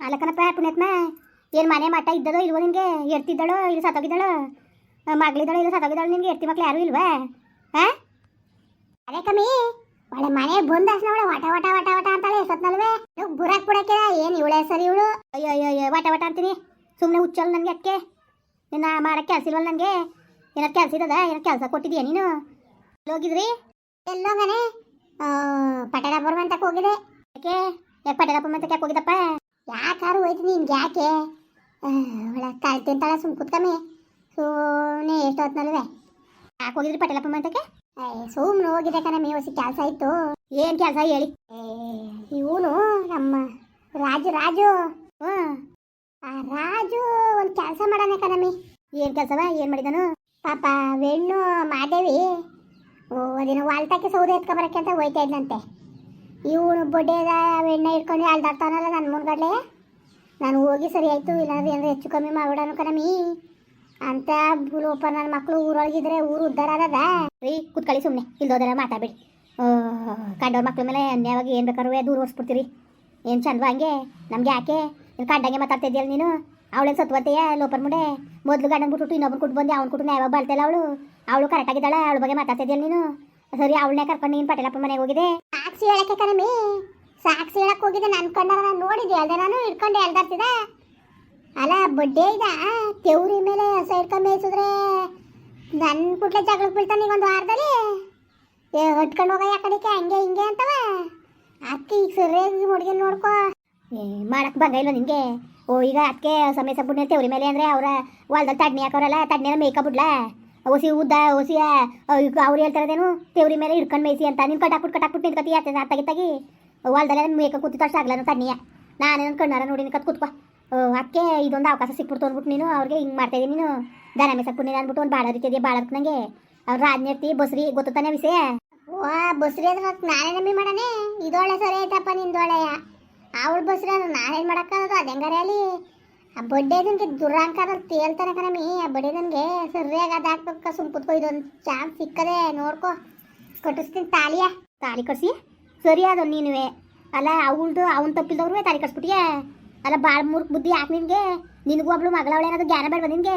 ಅಲ್ಲಕ್ಕನಪ್ಪ ಪುಣ್ಯತ್ಮ ಏನು ಮನೆ ಮಠ ಇದ್ದದೋ ಇಲ್ವೋ ನಿಮಗೆ? ಎರ್ತಿದ್ದಳೋ ಇಲ್ಲಿ ಸತ್ತೋಗಿದ್ದಾಳೋ? ಮಗಳಿದ್ದಾಳೋ ಇಲ್ಲಿ ಸತ್ತೋಗಿದ್ದಾಳೋ ನಿಮಗೆ ಎರ್ತಿ ಮಕ್ಳು ಯಾರೂ ಇಲ್ವಾ? ಹಾಂ ಅದೇ ಕಮ್ಮಿ ಒಳ್ಳೆ ಮನೆ ಬಂದ ಅಷ್ಟೇ ಒಳ್ಳೆ ವಟ ವಟ ವಟ ವಟ ಅಂತಾಳೆ ಸತ್ನಲ್ವೇ ನೀವು ಬುರಾಕ್ ಬಿಡಕ್ಕೆ ಏನು ಇವಳೆ ಸರಿ ಇವಳು? ಅಯ್ಯೋ ಅಯ್ಯೋ ಅಯ್ಯೋ ವಟ ವಟ ಅಂತೀನಿ. ಸುಮ್ಮನೆ ಹುಚ್ಚಲ್ ನನಗೆ ಅಕ್ಕೆ ಇನ್ನು ಮಾಡಕ್ಕೆ ಕೆಲಸ ಇಲ್ವಲ್ಲ ನನಗೆ? ಏನಾರು ಕೆಲಸ ಇದ್ದದ? ಏನಾರು ಕೆಲಸ ಕೊಟ್ಟಿದ್ಯಾ ನೀನು? ಹೋಗಿದ್ರಿ? ಎಲ್ಲೋಗನೆ ಪಟೇಲಪುರ ಮಂತಕ್ಕೆ ಹೋಗಿದೆ ಯಾಕೆ? ಯಾಕೆ ಪಟೇಲಪುರ ಮಂತಕ್ಕೆ ಯಾಕೆ ಹೋಗಿದಪ್ಪ ಯಾಕಾರು ಹೋಯ್ತು ನಿನ್ಗೆ ಯಾಕೆ? ಅವಳ ತಿಂತಾಳೆ, ಸುಮ್ ಕುತ್ಕಮ್ಮಿ. ಸುಮ್ಮನೆ ಎಷ್ಟು ಹೊತ್ನಲ್ವೇ ಯಾಕೆ ಹೋಗಿದ್ರಿ ಪಟೇಲಪ್ಪ ಮಂತಕ್ಕೆ ಸುಮ್ಮನೆ ಹೋಗಿದೆ ಕಣ ಹೊಸ ಕೆಲಸ ಇತ್ತು. ಏನು ಕೆಲಸ ಹೇಳಿ? ಇವನು ನಮ್ಮ ರಾಜು ರಾಜು. ಹ್ಞೂ ಆ ರಾಜು ಒಂದು ಕೆಲಸ ಮಾಡೋಣ ಕಣಮ್ಮಿ ಏನು ಕೆಲಸವ, ಏನು ಮಾಡಿದನು? ಪಾಪ ವೆಣ್ಣು ಮಾದೇವಿ, ಓ, ಅದೇನೋ ವಾಲ್ತಾಕೆ ಸೌದೆ ಎತ್ಕೊಬರಕ್ಕೆ ಅಂತ ಹೋಯ್ತಾ ಇದ್ನಂತೆ. ಇವನು ಬಡ್ಡೆ ಎಣ್ಣೆ ಇಟ್ಕೊಂಡು ಅಲ್ದಾಡ್ತಾನಲ್ಲ ನನ್ನ ಮುಂದೆ ನಾನು ಹೋಗಿ ಸರಿ ಆಯಿತು, ಇಲ್ಲಾಂದ್ರೆ ಏನಾದ್ರು ಹೆಚ್ಚು ಕಮ್ಮಿ ಮಾಡ್ಬಿಡೋನು ಕಣಮಿ. ಅಂತ ಲೋಪ ನನ್ನ ಮಕ್ಕಳು ಊರೊಳಗಿದ್ರೆ ಊರು ಉದ್ದಾರ ಅದದ ರೀ, ಕುತ್ಕೊಳ್ಳಿ ಸುಮ್ಮನೆ ಇಲ್ದೋದರ ಮಾತಾಡ್ಬಿಡಿ. ಕಂಡವ್ರ ಮಕ್ಳ ಮೇಲೆ ಅನ್ಯವಾಗಿ ಏನು ಬೇಕಾದ್ರೂ ದೂರ ಓಡಿಸ್ಬಿಡ್ತೀರಿ. ಏನು ಚಂದವ ಹಂಗೆ? ನಮ್ಗೆ ಯಾಕೆ? ನೀನು ಕಂಡಂಗೆ ಮಾತಾಡ್ತಾ ಇದೆಯಲ್ಲ ನೀನು? ಅವಳೇನು ಸತ್ವತೆಯ? ಲೋಪರ್ ಮುಂಡೆ? ಮೊದಲು ಗಂಡನ ಬಿಟ್ಬಿಟ್ಟು ಇನ್ನೊಬ್ಬರು ಕೊಟ್ಟು ಬಂದು ಅವ್ನು ಕೊಟ್ಟು ಯಾವಾಗ ಬರ್ತಾಯಿಲ್ಲ ಅವಳು? ಅವಳು ಕರೆಕ್ಟಾಗಿದ್ದಾಳೆ ಅವಳ ಬಗ್ಗೆ ಮಾತಾಡ್ತಾ ಇದೆಯಲ್ಲ ನೀನು? ಸರಿ, ಅವಳನ್ನೇ ಕರ್ಕೊಂಡು ನೀನು ಪಟೇಲಪ್ಪ ಮನೆಗೆ ಹೋಗಿದೆ ಸಾಕ್ಷಿ ಹೇಳಕ್ಕೆ ಕಣಮಿ. ಸಾಕ್ಷಿ ಹೇಳಕ್ ಹೋಗಿದ್ದೆ ನಾನು ನೋಡಿದ್ದೆ. ಅಲ್ದೆ ನಾನು ಇಟ್ಕೊಂಡು ಎಲ್ದಾಡ್ತಿದ್ದೆ ಅಲ್ಲ, ಬಡ್ಡೆ ಇದ ತೆವ್ರಿ ಮೇಲೆ ಸೈಡ್ ಮೇಯಿಸಿದ್ರೆ ನನ್ನ ಕುಟ್ಲೆ ಜಗಳಕ್ಕೆ ಬೀಳ್ತಾನೆ ಈಗ ಒಂದು ವಾರದಲ್ಲಿ. ಏ, ಹೊಟ್ಕೊಂಡು ಹೋಗ ಯಾಕಡೆ ಕಡೆಗೆ, ಹಂಗೆ ಹಿಂಗೆ ಅಂತವ. ಅಕ್ಕಿ ಈಗ ಸರಿಯಾಗಿ ಹುಡುಗಿ ನೋಡ್ಕೋ. ಏ, ಮಾಡಕ್ ಬಂಗ ಇಲ್ಲ ನಿಂಗೆ? ಓ, ಈಗ ಅದಕ್ಕೆ ಸಮಯ ಸಬ್ಬುಣ್ಣ ತೆವ್ರಿ ಮೇಲೆ ಅಂದ್ರೆ ಅವರ ಹೊಲ್ದಲ್ಲಿ ತಡ್ನಿ ಹಾಕೋರಲ್ಲ ತಡ್ನಿಯಲ್ಲ ಮೇಯ್ಕ ಬಿಡ್ಲ ಒಸಿ ಉದ್ದ, ಒಸಿ ಅವ್ರು ಹೇಳ್ತಾರದೇನು? ತೇವ್ರಿ ಮೇಲೆ ಹಿಡ್ಕೊಂಡು ಮೇಯಿಸಿ ಅಂತ. ನಿನ್ ಕಟ್ಟಾಕ್ಬಿಟ್ಟು ಕಟ್ಟಾಕ್ಬಿಟ್ಟು ನಿಂತ್ಕತಿ ಆತ ತಗಿ ತಗಿ. ಹೊಲ್ದಲ್ಲೇ ಮೇಕ ಕೂತು ಆಗ್ಲನು ತಡ್ನಿಯ ನಾನೇನು ಕಣ್ಣಾರ ನೋಡಿ ಕತ್ ಕೂತ್ಕೋ. ಅಕ್ಕೆ ಇದೊಂದು ಅವಕಾಶ ಸಿಕ್ಬಿಡ್ತು ಅಂದ್ಬಿಟ್ಟು ನೀನು. ಅವ್ರಿಗೆ ಹಿಂಗೆ ಮಾಡ್ತಾ ಇದೀನಿ ನೀನು. ದನ ಮೇಸಕ್ಕೆ ನೀನು ಅಂದ್ಬಿಟ್ಟು ಒಂದು ಬಾಳ ರೀತಿಯ ಬಾಳ ನಂಗೆ. ಅವ್ರು ಬಸ್ರಿ ಗೊತ್ತಾನೆ ವಿಷಯ? ಓ ಬಸ್ರಿ ಅಂದ್ರೆ ನಾನೇ ನಂಬಿ ಮಾಡನೆ ಇದೊಳ್ಳೆ ಸರಿ ಆಯ್ತಪ್ಪ ನಿಂದೊಳ್ಳೆಯ. ಅವಳು ಬಸ್ರಿ ಅಂದ್ರೆ ನಾನೇನು ಮಾಡೋಕ್ಕಾಗೋದು ಅದು ಅಲ್ಲಿ? ಆ ಬಡ್ಡೆದನ್ಗೆ ದುರಾಂಕಾರ ತೇಲ್ತಾನೆ ಕಣಮಿ ಆ ನನಗೆ ಸರಿಯಾಗಿ ಅದು ಸುಮ್ ಕುತ್ಕೋ, ಇದೊಂದು ಚಾನ್ಸ್ ಸಿಕ್ಕದೆ ನೋಡ್ಕೋ. ಕಟ್ಟಿಸ್ತೀನಿ ತಾಲಿಯ ತಾಲಿ ಕಟ್ಸಿ. ಸರಿ ಅದು ನೀನುವೆ. ಅಲ್ಲ, ಅವಳ್ದು, ಅವ್ನ ತಪ್ಪಿಲ್ದವ್ರು ತಾಲಿ ಕಟ್ಸ್ಬಿಟ್ಟಿಗೆ ಅಲ್ಲ ಭಾಳ ಮೂರ್ಖ ಬುದ್ಧಿ ಯಾಕೆ ನಿನಗೆ? ನಿನಗೂ ಒಬ್ಳು ಮಗಳವಳೆ ಅನ್ನೋದು ಜ್ಞಾನ ಬೇಡವಾ ನಿನಗೆ?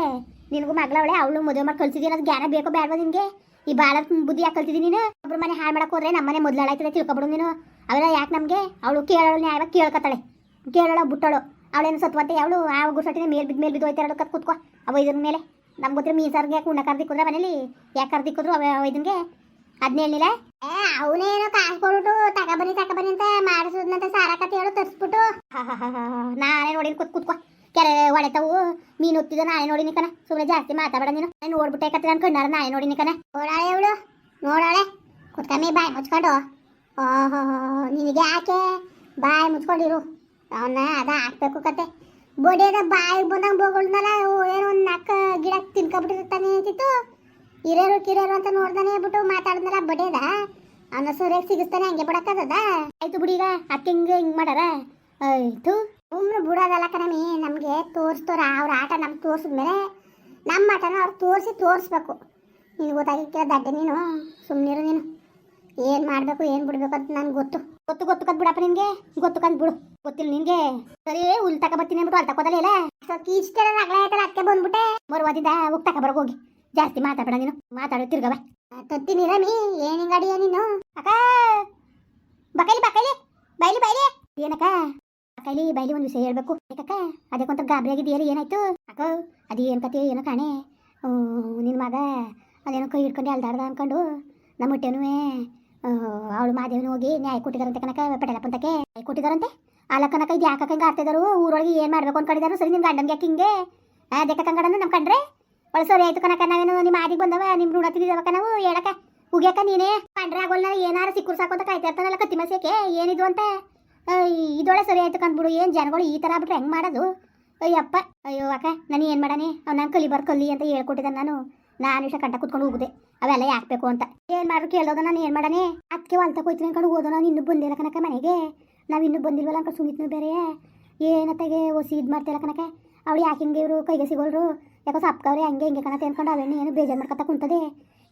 ನಿನಗೂ ಮಗಳವಳೆ ಅವಳು ಮದುವೆ ಮಾಡಿ ಕಳ್ಸಿದ್ದೀನಿ ಅನ್ನೋದು ಜ್ಞಾನ ಬೇಕೋ ಬೇಡವಾ ನಿನಗೆ? ಈ ಭಾಳ ಬುದ್ಧಿ ಯಾಕೆ ಕಲ್ತಿದ್ದೀನಿ ನೀನು? ಒಬ್ರು ಮನೆ ಹಾಳು ಮಾಡಕ್ಕೆ ಹೋದ್ರೆ ನಮ್ಮನೆ ಮೊದಲಾಯ್ತದೆ ತಿಳ್ಕೊಬಿಡು ನೀನು. ಅವೆಲ್ಲ ಯಾಕೆ ನಮಗೆ? ಅವಳು ಕೇಳೋಳು ನ್ಯಾಯವಾಗಿ ಕೇಳ್ಕೊತಾಳೆ. ಕೇಳೋಳು ಬಿಟ್ಟೋಳು. ಅವಳೇನು ಸತ್ವಂತೆ ಅವಳು ಆ ಗುಸಟಿನ ಮೇಲ್ ಬಿದ್ದ ಮೇಲೆ ಬಿದ್ದು ಹೋಯ್ತಾರೆ ಕತ್ ಕೂತ್ಕೋ. ಅವ ಇದ್ರ ಮೇಲೆ. ನಮ್ಗೆ ಗೊತ್ತಿರೋ ಯಾಕೆ ಉಣ್ಣ ಕರ್ದಿಕ್ಕುದ್ರೆ ಮನೇಲಿ? ಯಾಕೆ ಕರ್ದಿಕ್ಕಿದ್ರು ಅವ ಇದನ್ಗೆ? ಅದನ್ನ ಅವನೇನೋ ಅವನೇನೋ ಕಾಸ್ಕೊಳ್ಬಿಟ್ಟು ತಗೊಬನ್ನಿ ತಗೊಬನ್ನಿ ಅಂತ ಮಾಡಿಸೋದ್ನಂತ ಸಾರ ಕತೆ ಹೇಳು ತರಿಸ್ಬಿಟ್ಟು. ನಾನೇ ನೋಡಿ ಕೂತ್ ಕೂತ್ಕೋ. ಕೆರೆ ಹೊಡೆತವು ಮೀನು ಹೊತ್ತಿದ ನಾನೇ ನೋಡಿ ಕಣ. ಸುಮ್ಮನೆ ಜಾಸ್ತಿ ಮಾತಾಡ ನೀನು. ನಾನು ನೋಡ್ಬಿಟ್ಟೆ ಕತ್ತೆ ನಾನು ನಾಳೆ ನಾನೇ ನೋಡಿನಿ ಕಣ. ನೋಡಾಳೆ ಅವಳು ನೋಡಾಳೆ? ಕುತ್ಕಮ್ಮಿ ಬಾಯಿ ಮುಚ್ಕೊಂಡು. ಓಹೋ ನಿನಗೆ ಯಾಕೆ ಬಾಯಿ ಮುಚ್ಕೊಂಡಿರು. ಅವನ್ನ ಅದ ಹಾಕ್ಬೇಕು ಕತೆ. ಬಡಿಯದ ಬಾಯಿ ಬಂದಂಗೆ ಬೋಗಳ್ದಲ್ಲ ಏನೋ ಒಂದು ನಾಲ್ಕು ಗಿಡ ತಿನ್ಕೊಬಿಟ್ಟಿರ್ತಾನೆ ಅಂತಿತ್ತು. ಹಿರಿಯರು ಕಿರಿಯರು ಅಂತ ನೋಡ್ದಾನೆ ಬಿಟ್ಟು ಮಾತಾಡಿದ್ನಲ್ಲ ಬಡಿಯದ ಅವನ ಸೂರ್ಯ ಸಿಗಿಸ್ತಾನೆ, ಹಂಗೆ ಬಿಡಕ್ಕದ ಆಯ್ತು ಬಿಡಿ ಈಗ, ಅಕ್ಕೆ ಹಿಂಗೆ ಹಿಂಗೆ ಮಾಡಾರ ಆಯ್ತು. ಸುಮ್ಮನೆ ಬಿಡೋದಲ್ಲ ಕಣಮಿ ನಮಗೆ ತೋರಿಸ್ತೋರ, ಅವ್ರ ಆಟ ನಮ್ಗೆ ತೋರಿಸಿದ್ಮೇಲೆ ನಮ್ಮ ಆಟನ ಅವ್ರು ತೋರಿಸಿ ತೋರಿಸ್ಬೇಕು. ನೀನು ಗೊತ್ತಾಗಿಕ್ಕಿಲ್ಲ ದಡ್ಡೆ ನೀನು? ಸುಮ್ಮನಿರು ನೀನು. ಏನು ಮಾಡಬೇಕು, ಏನು ಬಿಡ್ಬೇಕು ಅಂತ ನನ್ಗೆ ಗೊತ್ತು. ಗೊತ್ತು ಗೊತ್ತು ಬಿಡಪ್ಪ ನಿನಗೆ. ಗೊತ್ತು ಬಿಡು. ಗೊತ್ತಿಲ್ಲ ನಿನ್ಗೆ. ಸರಿ ಹುಲ್ ತಕ ಬರ್ತೀನಿ ಅಂದ್ಬಿಟ್ಟು ಅಲ್ಲಿ ತಕೋದಲ್ಲ ಇಲ್ಲ? ಸ್ವಲ್ಪ ಇಷ್ಟೆಲ್ಲ ರಗಳೆ ಆಯ್ತಲ್ಲ ಅದಕ್ಕೆ ಬಂದ್ಬಿಟ್ಟೆ. ಬರುವಾದಿಂದ ಹೋಗಿ ತಕ ಹೋಗಿ. ಜಾಸ್ತಿ ಮಾತಾಡಬೇಡ ನೀನು ಮಾತಾಡೋ ತಿರ್ಗವ ತತ್ತೀನಿ ರಮಿ ಏನು ಹಿಂಗಡಿಯ ನೀನು? ಅಕ್ಕ ಬಕೈಲಿ ಬಕೈಲಿ ಬೈಲಿ ಬೈಲಿ. ಏನಕ್ಕ? ಬಕೈಲಿ ಬೈಲಿ ಒಂದು ವಿಷಯ ಹೇಳ್ಬೇಕು. ಯಾಕಕ್ಕ ಅದಕ್ಕೊಂತ ಗಾಬರಿ ಆಗಿದೆಯಲ್ಲ ಏನಾಯ್ತು? ಅಕ್ಕ ಅದೇನು ಕತೆ ಏನೋ ಕಾಣೆ. ನಿನ್ನ ಮಗ ಅದೇನೋ ಕೈ ಹಿಡ್ಕೊಂಡು ಅಲ್ದಾಡ್ದ ಅನ್ಕೊಂಡು ನಮ್ಮ ಹೊಟ್ಟೆನೂ ಅವಳು ಮಾದೇವನು ಹೋಗಿ ನ್ಯಾಯ ಕೊಟ್ಟಿದಾರಂತೆ ಕನಕ ಪಟೇಲಪ್ಪಂತಕ್ಕೆ ಕೊಟ್ಟಿದಾರಂತೆ? ಅಲ್ಲ ಕನಕ ಇದು ಯಾಕೆ ಹಂಗೆ ಊರೊಳಗೆ ಏನು ಮಾಡ್ಬೇಕು ಅನ್ಕೊಂಡಿದಾರು? ಸರಿ ನಿಮ್ಮ ಗಂಡನ್ಗೆ ಯಾಕೆ ಹಿಂಗೆ? ಅದಕ್ಕೆ ಕಂಗಡನ ನಮ್ಮ ಕಂಡ್ರೆ ಒಳ ಸರಿ ಆಯ್ತು ಕನಕ ನಾವೇನು ನಿಮ್ಮ ಆದಿಗೆ ಬಂದವ? ನಿಮ್ಮ ಋಣ ನಾವು? ಹೇಳಕ ಉಗ್ಯಾಕ ನೀನೇ? ಕಂಡ್ರೆ ಆಗೋಲ್ಲ ಏನಾರ ಸಿಕ್ಕರು ಸಾಕು ಅಂತ ಕಾಯ್ತಾ ಇರ್ತಾನಲ್ಲ ಕತ್ತಿ ಮಸಕ್ಕೆ ಏನಿದು ಅಂತ? ಇದೊಳೆ ಸರಿ ಆಯ್ತು ಕಂದ್ಬಿಡು ಏನು ಜನಗಳು ಈ ಥರ ಆಗ್ಬಿಟ್ರೆ ಹೆಂಗೆ ಮಾಡೋದು? ಅಯ್ಯಪ್ಪ. ಅಯ್ಯೋ ಅಕ್ಕ, ನಾನು ಏನು ಮಾಡಾನೆ ಅವ್ನು ಕಲಿ ಬರ್ ಕಲಿ ಅಂತ ಹೇಳ್ಕೊಟ್ಟಿದ್ದೆ ನಾನು. ನಾನು ಇಷ್ಟ ಕಂಡ ಕುತ್ಕೊಂಡು ಹೋಗುದೆ. ಅವೆಲ್ಲ ಯಾಕಬೇಕು ಅಂತ? ಏನು ಮಾಡ್ರು ಕೇಳೋದ ನಾನು ಏನು ಮಾಡಾನೆ ಅದಕ್ಕೆ ಹೊಲ್ತ ಹೋಯ್ತೀನಿ ಅನ್ಕೊಂಡು ಹೋದೋ ನಾನು ಇನ್ನೂ ಬಂದಿಲ್ಲ ಕನಕ ಮನೆಗೆ. ನಾವು ಇನ್ನೂ ಬಂದಿಲ್ವಲ್ಲ ಅನ್ಕೊಂಡು ಸುಮಿತ್ನು ಬೇರೆ? ಏನತ್ತಾಗೆ ಒಸಿ ಇದು ಮಾಡ್ತಿಲ್ಲ ಕಣಕ್ಕೆ? ಅವಳು ಯಾಕೆ ಹಿಂಗೆ ಇವರು ಕೈಗೆ ಸಿಗೋಲ್ರು? ಯಾಕೋ ಸಪ್ಕವ್ರೆ ಹಂಗೆ ಹಿಂಗೆ ಕಣತೆ ಅನ್ಕೊಂಡು ಅವೇನು ಏನು ಬೇಜಾರು ಮಾಡ್ಕೊತಾ ಕುಂತದೆ.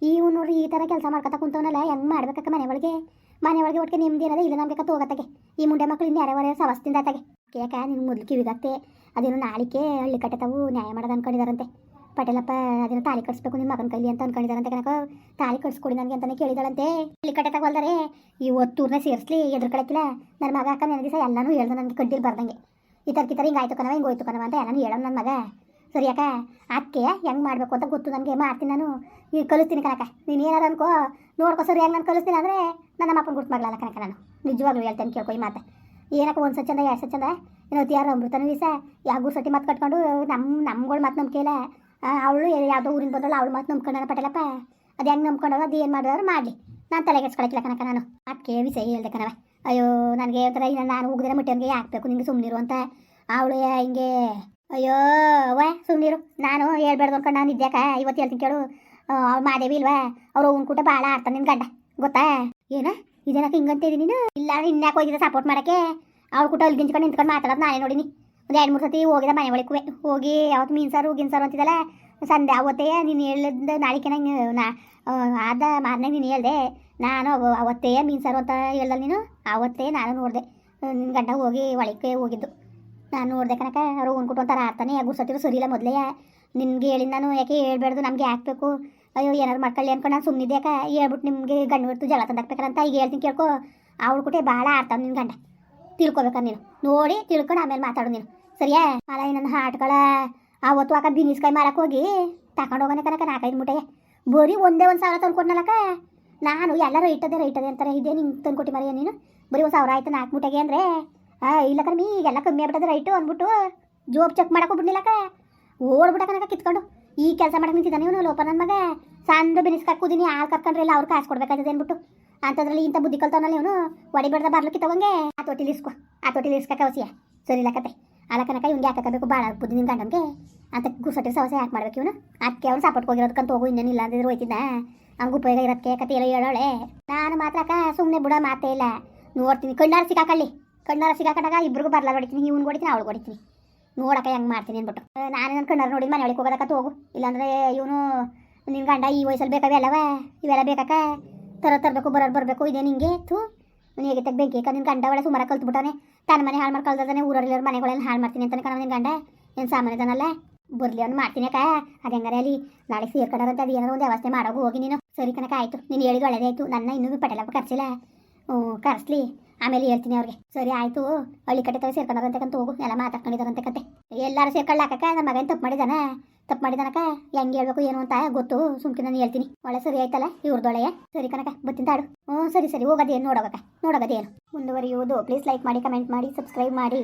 ಇವು ನೋಡ್ರಿ ಈ ಥರ ಕೆಲಸ ಮಾಡ್ಕೊತಾ ಕುಂತವನಲ್ಲ, ಹೆಂಗೆ ಮಾಡ್ಬೇಕಕ್ಕ ಮನೆ ಒಳಗೆ ಮನೆ ಒಳಗೆ ಒಟ್ಟಿಗೆ ನಿಮ್ದು ಏನದ ಇಲ್ಲ ನಮ್ಗೆ ಹೋಗತ್ತಾಗೆ ಈ ಮುಂಡೆ ಮಕ್ಕಳು ಇನ್ನು ಯಾರ್ಯಾರ ಸವಸ್ತಿಂದ ಆತಾಗೆ ಯಾಕೆ ನಿಮ್ಗೆ ಮೊದಲು ಕಿವಿಗತ್ತೆ ಅದೇನು ನಾಳಿಕೆ ಹಳ್ಳಿ ಕಟ್ಟತಾವು ನ್ಯಾಯ ಮಾಡೋದು ಅನ್ಕೊಂಡಿದಾರಂತೆ. ಪಟೇಲಪ್ಪ, ಅದನ್ನ ತಾಳಿ ಕಟ್ಸ್ಬೇಕು ನಿಮ್ಮ ಮಗನ ಕೈಲಿ ಅಂತ ಅನ್ಕೊಂಡಿದಾರಂತೆ ಕನಕ ತಾಲಿ ಕಟ್ಸ್ಕೊಡಿ ನನಗೆ ಅಂತಾನೆ ಕೇಳಿದಾಳಂತೆ. ಇಲ್ಲಿ ಕಟ್ಟೆ ತಗೊಳ್ದಾರೆ ಈ ಒತ್ತೂರ್ನ ಸೇರಿಸ್ಲಿ ಎದುರು ಕಳಕಿಲ್ಲ ನನ್ನ ಮಗ ಅಕ್ಕ ನೆನೆ ದಿವಸ ಎಲ್ಲಾನು ಹೇಳ್ದು ನನಗೆ ಕಡ್ಡಿಲ್ ಬರ್ದಂಗೆ. ಈ ಥರ ಕಿತ್ತರ ಹಿಂಗೆ ಆಯ್ತು ಕಣವ, ಹಿಂಗೆ ಹೋಯ್ತು ಕಣವ ಅಂತ ಎಲ್ಲನೂ ಹೇಳೋ ನನ್ನ ಮಗ. ಸರಿ ಅಕ್ಕ, ಅಕ್ಕೆ ಹೆಂಗೆ ಮಾಡಬೇಕು ಅಂತ ಗೊತ್ತು ನನಗೆ, ಮಾಡ್ತೀನಿ ನಾನು. ಈಗ ಕಲಿಸ್ತೀನಿ ಕನಕ ನೀನು ಏನಾರು ಅನ್ಕೋ, ನೋಡ್ಕೋ ಸರಿ ಹೆಂಗೆ ನಾನು ಕಲಿಸ್ತೀನಿ ಅಂದರೆ ನನ್ನ ನಮ್ಮ ಅಪ್ಪನ ಗುರ್ತು ಕಣಕ ಕನಕ ನಾನು. ನಿಜವಾಗ್ಲೂ ಹೇಳ್ತೇನೆ ಕೇಳ್ಕೊ ಈ ಮಾತು. ಏನಕ್ಕ ಒಂದು ಸಚಂದ ಎರಡು ಸಚಂದ ಏನೋ ಯಾರು ಅಮೃತನ ದಿವಸ ಯಾವ ಸತಿ ಮಾತು ಕಟ್ಕೊಂಡು ನಮ್ಮ ನಮ್ಗಳು ಮಾತು ನಂಬಿಕೆಲ್ಲ ಅವಳು ಯಾವುದೋ ಊರಿಂದ ಬಂದಳು, ಅವಳು ಮತ್ತೆ ನಂಬ್ಕೊಂಡ ಪಟೇಲಪ್ಪ? ಅದು ಹೆಂಗೆ ನಂಬ್ಕೊಂಡವ ಅದು ಏನು ಮಾಡಿದ್ರು ಮಾಡಲಿ. ನಾನು ತಲೆಗೆ ಹಚ್ಕೊಳಕಿಲ್ಲ ಕನಕ ನಾನು. ಅದಕ್ಕೆ ವಿಷಯ ಹೇಳ್ದೆ ಕಣವ ಅಯ್ಯೋ, ನನಗೆ ಒಂಥರ ಇಲ್ಲ ನಾನು ಹೋಗಿದ್ರೆ ಮಟ್ಟನಿಗೆ ಹಾಕ್ಬೇಕು ನಿಂಗೆ ಸುಮ್ಮನಿರು ಅಂತ. ಅವಳು ಹಿಂಗೆ, ಅಯ್ಯೋ, ಅವ್ವ ಸುಮ್ಮನಿರು ನಾನು ಹೇಳ್ಬೇಡ್ದು ಅನ್ಕೊಂಡು ನಾನು ಇದ್ಯಾಕ? ಇವತ್ತು ಹೇಳ್ತೀನಿ ಕೇಳು. ಅವ್ಳು ಮಾದೇವಿ ಇಲ್ವಾ? ಅವ್ರು ಅವ್ನ ಕೂಟ ಭಾಳ ಆಡ್ತಾನೆ ನಿನ್ನ ಗಂಡ. ಗೊತ್ತಾ? ಏನ? ಇದೇನಕ್ಕೆ ಹಿಂಗಂತ ನೀನು? ಇಲ್ಲ, ಇನ್ಯಾಕೆ ಹೋಗಿದ್ದೆ ಸಪೋರ್ಟ್ ಮಾಡೋಕ್ಕೆ? ಅವ್ಳು ಕೂಟ ಅಲ್ಲಿ ಗಿಂಚ್ಕೊಂಡು ನಿಂತ್ಕೊಂಡು ಮಾತಾಡೋದು ನಾನೇ ನೋಡಿನಿ. ಒಂದು ಎರಡು ಮೂರು ಸತಿ ಹೋಗಿದ ಮನೆ ಒಳಗೆ ಹೋಗಿ ಯಾವತ್ತು ಮೀನು ಸಾರು, ಗಿನ್ ಸಾರು ಅಂತಿದ್ದಲ್ಲ ಸಂಡೆ ಅವತ್ತೇ ನೀನು ಹೇಳಿದ ನಾಳಿಕೆ ನಂಗೆ, ನಾ ಆದ ಮಾರನೇ ನೀನು ಹೇಳ್ದೆ, ನಾನು ಅವ- ಅವತ್ತೇ ಮೀನು ಸಾರು ಅಂತ ಹೇಳ್ದಲ್ಲ ನೀನು ಅವತ್ತೇ ನಾನು ನೋಡಿದೆ. ನಿನ್ನ ಗಂಡ ಹೋಗಿ ಒಳಕ್ಕೆ ಹೋಗಿದ್ದು. ನಾನು ನೋಡಿದೆ ಕನಕ ಅವರು ಉಂಡ್ಕೊಟ್ಟು ಅಂತಾರೆ ಆಡ್ತಾನೆ ಗುರ್ಸತ್ತಿರೋ ಸರಿ ಇಲ್ಲ ಮೊದಲೇ. ನಿನ್ಗೆ ಹೇಳಿದ ನಾನು, ಯಾಕೆ ಹೇಳ್ಬಾರ್ದು ನಮಗೆ ಹಾಕ್ಬೇಕು ಅಯ್ಯೋ ಏನಾರು ಮಾಡ್ಕೊಳ್ಳಿ ಅನ್ಕೊಂಡು ನಾನು ಸುಮ್ಮನಿದ್ದೆ ಯಾಕೆ ಹೇಳ್ಬಿಟ್ಟು ನಿಮಗೆ ಗಂಡು ಬಿಡ್ತು ಜಲ ತಂದಾಕ್ಬೇಕಂತ ಈಗ ಹೇಳ್ತೀನಿ ಕೇಳ್ಕೊ. ಅವ್ಳು ಕೂಟೆ ಭಾಳ ಆಡ್ತಾವೆ ನಿನ್ನ ಗಂಡ. ತಿಳ್ಕೊಬೇಕ ನೀನು. ನೋಡಿ ತಿಳ್ಕೊಂಡು ಆಮೇಲೆ ಮಾತಾಡು ನೀನು. ಸರಿಯಾ? ಅಲ್ಲ ನನ್ನ ಹಾಟ್ಗಳ ಅವತ್ತು ಆಕ ಬಿನಿಸ್ಕಾಯಿ ಮಾರಕ್ಕೆ ಹೋಗಿ ತಗೊಂಡು ಹೋಗೋಣ ಕನಕ ನಾಲ್ಕೈದು ಮೂಟೆ ಬರೀ ಒಂದೇ ಒಂದು ಸಾವಿರ ತಂದ್ಕೊಡ್ನಲ್ಲಕ ನಾನು ಎಲ್ಲ ರೈಟ್ ಅದೇ ರೈಟ್ ಅದೇ ಅಂತಾರೆ. ಇದೇ ನಿಂಗೆ ತಂದ್ಕೊಟ್ಟಿ ಮರಿಯ ನೀನು. ಬರೀ ಒಂದು ಸಾವಿರ ಆಯ್ತು ನಾಲ್ಕು ಮೂಟೆಗೆ ಅಂದರೆ. ಆ, ಇಲ್ಲ ಕಡಿಮೆ ಈಗೆಲ್ಲ ಕಮ್ಮಿ ಆಗ್ಬಿಟ್ಟದ ರೈಟು ಅಂದ್ಬಿಟ್ಟು ಜೋಬ್ ಚೆಕ್ ಮಾಡಕ್ಕೆ ಬಿಡ್ಲಿಲ್ಲಕ ಓಡ್ಬಿಟ್ಟ ಕನಕ ಕಿತ್ಕೊಂಡು. ಈ ಕೆಲಸ ಮಾಡಕ್ಕೆ ನಿಂತಿದ್ದಾನೆ ಇವನು ಲೋಪ ನನ್ನ ಮಗ. ಸಣ್ಣ ಬಿನಿಸ್ಕಾಯಿ ಕೂದಿನಿ ಹಾಲು ಕರ್ಕೊಂಡ್ರೆ ಇಲ್ಲ, ಅವ್ರು ಕಾಸು ಕೊಡ್ಬೇಕಾಗ್ತದೆ ಅಂದ್ಬಿಟ್ಟು. ಅಂಥದ್ರಲ್ಲಿ ಇಂಥ ಬುದ್ಧಿ ಕಲ್ತವನಲ್ಲಿ ಇವನು ಹೊಡಿಬೇಡ್ದ ಬರ್ಲಿಕ್ಕೆ ತಗೊಂಗೆ ಆ ತೊಟ್ಟಿಲಿ ಇಸ್ಕೊ, ಆ ತೊಟ್ಟಿಲಿ ಇಸ್ಕ ಕವಸಿಯ ಸರಿ ಇಲ್ಲ ಕತೆ. ಅಲ್ಲ ಕನಕ ಇವ್ನಿಗೆ ಹಾಕಬೇಕು? ಭಾಳ ಬುದ್ಧಿ ನಿನ್ನ ಗಂಡಂಗೆ ಅಂತ ಗುಸಟಿ ಸವಸೆ ಯಾಕೆ ಮಾಡ್ಬೇಕು ಇವನು? ಅದಕ್ಕೆ ಅವ್ನು ಸಪೋರ್ಟ್ ಹೋಗಿರೋದಕ್ಕಂತ ಹೋಗು ಇನ್ನೇನಿಲ್ಲ ಅಂದಿದ್ರು ಹೋಯ್ತಿದ್ದ ಹಂಗೆ ಉಪಯೋಗ ಇರೋದಕ್ಕೆ ಕತೆ ಎಲ್ಲ ಹೇಳೋಳೆ. ನಾನು ಮಾತ್ರ ಅಕ್ಕ ಸುಮ್ಮನೆ ಬಿಡೋ ಮಾತೇ ಇಲ್ಲ. ನೋಡ್ತೀನಿ. ಕಣ್ಣಾರ ಸಿಕ್ಕಾಕಳ್ಳಿ. ಕಣ್ಣಾರ ಸಿಕ್ಕಾಕೊಂಡಾಗ ಇಬ್ರಿಗೂ ಬರ್ಲ ಹೊಡಿತೀನಿ. ಇವ್ನು ಹೊಡಿತೀನಿ ಅವಳು ಹೊಡಿತೀನಿ. ನೋಡಕ್ಕ ಹೆಂಗೆ ಮಾಡ್ತೀನಿ ಅಂದ್ಬಿಟ್ಟು. ನಾನು ನನ್ನ ಕಣ್ಣಾರ ನೋಡಿ ಮನೆ ಒಳಗೆ ಹೋಗೋದಕ್ಕ ಹೋಗು. ಇಲ್ಲಾಂದ್ರೆ ಇವನು ನಿನ್ನ ಗಂಡ ಈ ವಯಸ್ಸಲ್ಲಿ ಬೇಕಾವೆ ಅಲ್ಲವ ಇವೆಲ್ಲ ಬೇಕಕ್ಕ? ತರ ತರಬೇಕು, ಬರೋರು ಬರಬೇಕು, ಇದೆ ನಿಂಗೆ, ಥೂ. ನೀನು ಹೇಗೆ ತೆಗ್ ಬೆಂಕಿ ನಿನ್ನ ಗಂಡ ಒಳ್ಳೆ ಸುಮಾರು ಕಲ್ತ್ಬಿಟ್ಟಾನೆ ತನ್ನ ಮನೆ ಹಾಳು ಮಾಡಿ ಊರಲ್ಲಿ ಊರಲ್ಲಿರೋ ಮನೆಗಳೆಲ್ಲ ಹಾಳು ಮಾಡ್ತೀನಿ ಅಂತಾನೆ ಕಣ ನಿನ್ನ ಗಂಡ. ಏನು ಸಾಮಾನ್ಯ ಇದನ್ನಲ್ಲ ಬರ್ಲಿ, ಅವ್ನು ಮಾಡ್ತೀನಿ ಅಕ್ಕ. ಅದು ಹೆಂಗಾರೆ ಅಲ್ಲಿ ನಾಳೆ ಸೇರ್ಕೊಂಡಾರಂತ ಅದು ಏನಾರು ಒಂದು ವ್ಯವಸ್ಥೆ ಮಾಡೋಗು, ಹೋಗಿ ನೀನು. ಸರಿ ಕನಕ ಆಯಿತು. ನೀನು ಹೇಳಿದ್ದು ಒಳ್ಳೇದೇ ಆಯಿತು. ನನ್ನ ಇನ್ನೂ ಪಟೇಲಪ್ಪ ಕರ್ಸಿಲ್ಲ. ಹ್ಞೂ, ಕರೆಸ್ಲಿ. ಆಮೇಲೆ ಹೇಳ್ತೀನಿ ಅವ್ರಿಗೆ. ಸರಿ, ಆಯಿತು. ಹಳ್ಳಿ ಕಡೆ ತರ ಸೇರ್ಕೊಂಡಾರಂತೆ ಕಂತ ಹೋಗು ಎಲ್ಲ ಮಾತಾಡ್ಕೊಂಡಿದ್ದಾರಂತೆ ಕತೆ. ಎಲ್ಲರೂ ಸೇರ್ಕೊಳ್ಳಾಕ ನಮ್ಮ ಮಗನ ತಪ್ಪು ಮಾಡಿದಾನ. ತಪ್ಪು ಮಾಡಿದಾನಕ್ಕ ಹೆಂಗೆ ಹೇಳ್ಬೇಕು ಏನು ಅಂತ ಗೊತ್ತು ಸುಮ್ಕೆ ನಾನು ಹೇಳ್ತೀನಿ. ಒಳ್ಳೆ ಸರಿ ಆಯ್ತಲ್ಲ ಇವ್ರದೊಳೆಯ ಸರಿ ಕನಕ ಬತ್ತಿಂದಾಡು ಹ್ಞೂ ಸರಿ ಸರಿ, ಹೋಗೋದೇನು, ನೋಡೋಗಕ್ಕ, ನೋಡೋಗದೇನು. ಮುಂದುವರಿಯುವುದು ಪ್ಲೀಸ್ ಲೈಕ್ ಮಾಡಿ ಕಮೆಂಟ್ ಮಾಡಿ ಸಬ್ಸ್ಕ್ರೈಬ್ ಮಾಡಿ.